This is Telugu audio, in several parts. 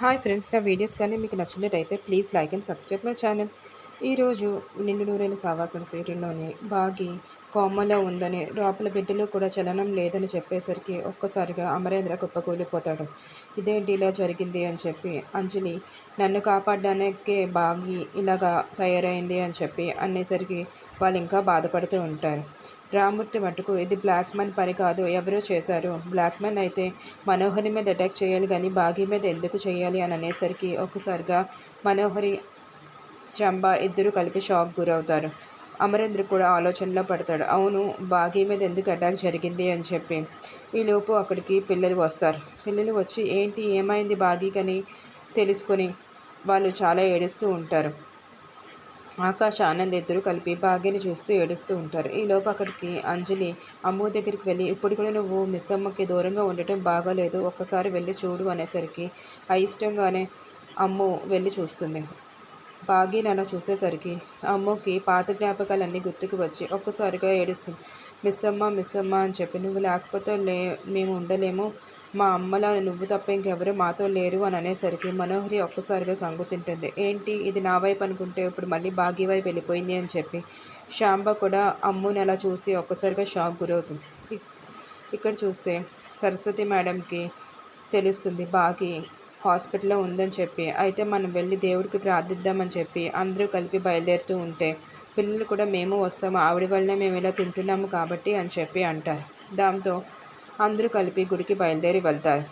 హాయ్ ఫ్రెండ్స్ నా వీడియోస్ కానీ మీకు నచ్చినట్టయితే please like and subscribe my channel. ఈరోజు నిండు నూరైన సావాసం సీరియల్లోని బాగి కోమలో ఉందని లోపల బిడ్డలో కూడా చలనం లేదని చెప్పేసరికి ఒక్కసారిగా అమరేంద్ర కుప్పకూలిపోతాడు. ఇదేంటి ఇలా జరిగింది అని చెప్పి అంజలి నన్ను కాపాడడానికే బాగి ఇలాగా తయారైంది అని చెప్పి అనేసరికి వాళ్ళు ఇంకా బాధపడుతూ ఉంటారు. రామూర్తి మటుకు ఇది బ్లాక్ మ్యాన్ పని కాదు. ఎవరో చేశారు. బ్లాక్ మ్యాన్ అయితే మనోహరి మీద అటాక్ చేయాలి కానీ బాగీ మీద ఎందుకు చేయాలి అని అనేసరికి ఒక్కసారిగా మనోహరి చంబా ఇద్దరు కలిపి షాక్ గురవుతారు. అమరేంద్ర కూడా ఆలోచనలో పడతాడు. అవును బాగీ మీద ఎందుకు అటాక్ జరిగింది అని చెప్పి. ఈలోపు అక్కడికి పిల్లలు వస్తారు. పిల్లలు వచ్చి ఏంటి ఏమైంది బాగీకని తెలుసుకొని వాళ్ళు చాలా ఏడుస్తూ ఉంటారు. ఆకాశ ఆనంద్ ఇద్దరు కలిపి భాగ్యని చూస్తూ ఏడుస్తూ ఉంటారు. ఈలోపు అక్కడికి అంజలి అమ్ము దగ్గరికి వెళ్ళి ఇప్పుడు కూడా నువ్వు మిస్ అమ్మకి దూరంగా ఉండటం బాగాలేదు. ఒక్కసారి వెళ్ళి చూడు అనేసరికి అయిష్టంగానే అమ్ము వెళ్ళి చూస్తుంది. భాగ్యని అలా చూసేసరికి అమ్మకి పాత జ్ఞాపకాలన్నీ గుర్తుకు వచ్చి ఒక్కసారిగా ఏడుస్తుంది. మిస్ అమ్మ మిస్ అమ్మ అని చెప్పి నువ్వు లేకపోతే లే మేము ఉండలేము. మా అమ్మలా నువ్వు తప్ప ఇంకెవరు మాతో లేరు అని అనేసరికి మనోహరి ఒక్కసారిగా కంగు తింటుంది. ఏంటి? ఇది నా వైపు అనుకుంటే ఇప్పుడు మళ్ళీ భాగ్య వైపు వెళ్ళిపోయింది అని చెప్పి శాంబ కూడా అమ్ముని అలా చూసి ఒక్కసారిగా షాక్ గురవుతుంది. ఇక్కడ చూస్తే సరస్వతి మేడంకి తెలుస్తుంది బాగి హాస్పిటల్లో ఉందని చెప్పి. అయితే మనం వెళ్ళి దేవుడికి ప్రార్థిద్దామని చెప్పి అందరూ కలిపి బయలుదేరుతూ ఉంటే పిల్లలు కూడా మేము వస్తాము ఆవిడ వల్లనే మేము ఇలా తింటున్నాము కాబట్టి అని చెప్పి అంటారు. దాంతో అందరూ కలిపి గుడికి బయలుదేరి వెళ్తారు.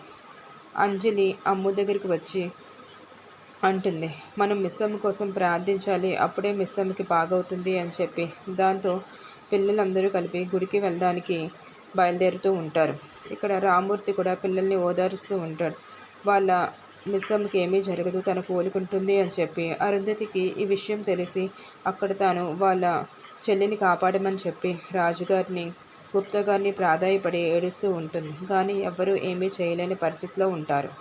అంజలి అమ్ము దగ్గరికి వచ్చి అంటుంది మనం మిస్సమ్మ కోసం ప్రార్థించాలి అప్పుడే మిస్సమ్మకి బాగవుతుంది అని చెప్పి. దాంతో పిల్లలందరూ కలిపి గుడికి వెళ్ళడానికి బయలుదేరుతూ ఉంటారు. ఇక్కడ రామూర్తి కూడా పిల్లల్ని ఓదారుస్తూ ఉంటాడు. వాళ్ళ మిస్సమ్మకి ఏమీ జరగదు తను కోలుకుంటుంది అని చెప్పి. అరుంధతికి ఈ విషయం తెలిసి అక్కడ తాను వాళ్ళ చెల్లిని కాపాడమని చెప్పి రాజుగారిని గుప్తా ప్రాధాయపడి ఏడుస్తూ ఉంటుంది. కానీ ఎవ్వరూ ఏమీ చేయలేని పరిస్థితిలో ఉంటారు.